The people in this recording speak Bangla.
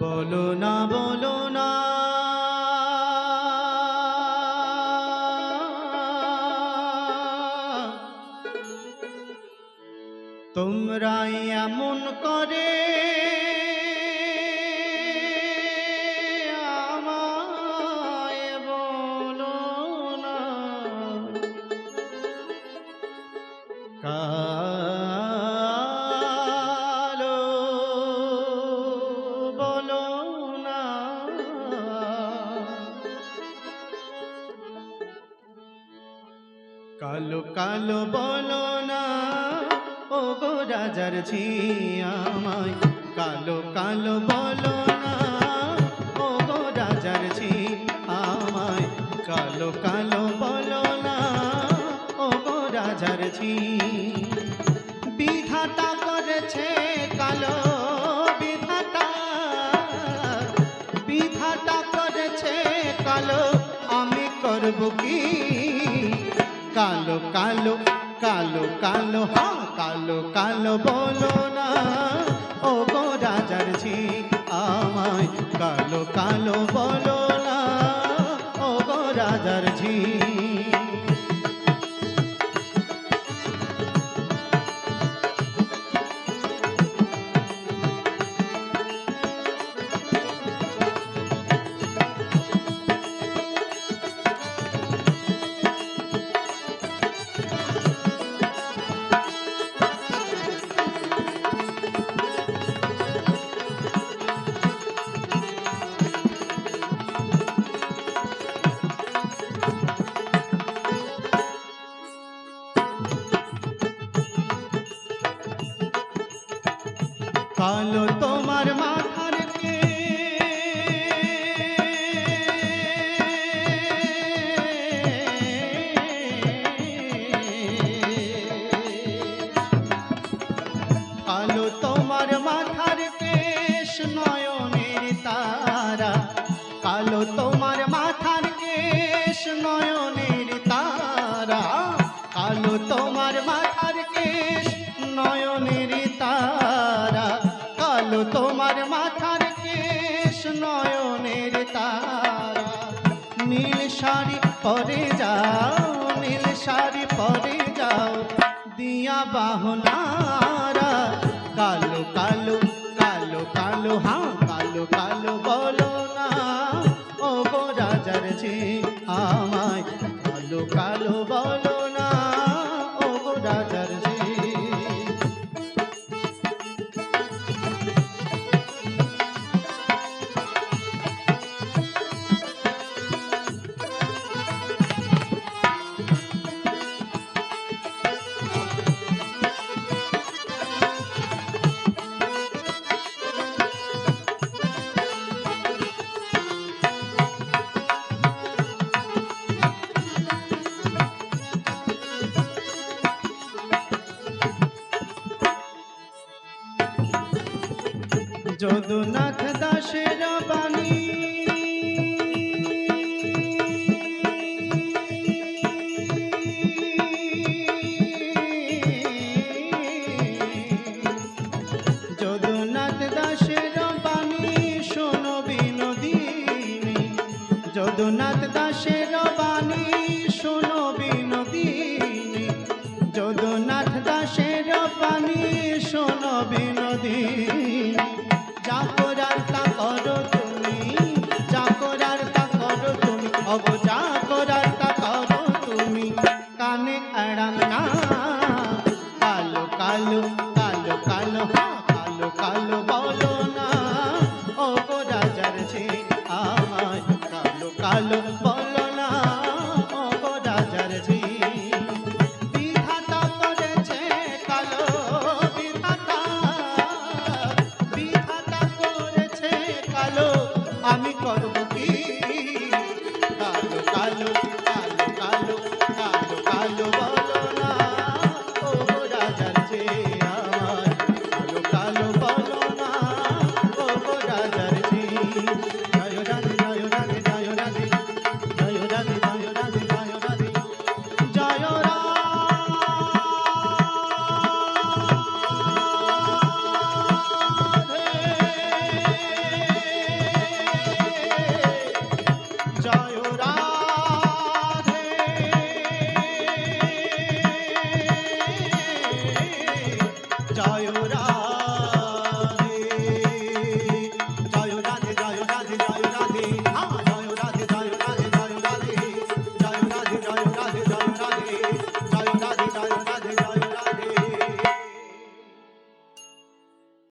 বলো না বলো না। তোমরাই এমন করে কালো বলো না। ও গো রাজার আমায়। কালো কালো বলো না। ও গো রাজার আমায়। কালো কালো বলো না। ও গো রাজার বিধাতা করেছে কালো বিধাতা। বিধাতা করেছে কালো। আমি করব কি কালো কালো কালো কালো, হা, কালো কালো বলো না। ও গো রাজার ঝি, আমায় কালো কালো বলো না। ও গো রাজার ঝি কালো তোমার মাথার কালো তোমার মাথার কেশ নয়নের তারা। কালো তোমার তারা। নীল শাড়ি পরে যাও, নীল শাড়ি পরে যাও, দিয়া বাহনারা। কালো কালো কালো কালো হ্যাঁ যদুনাথ দাসের বাণী। যদুনাথ দাসের বাণী শোনো বিনোদিনী। যদুনাথ দাসের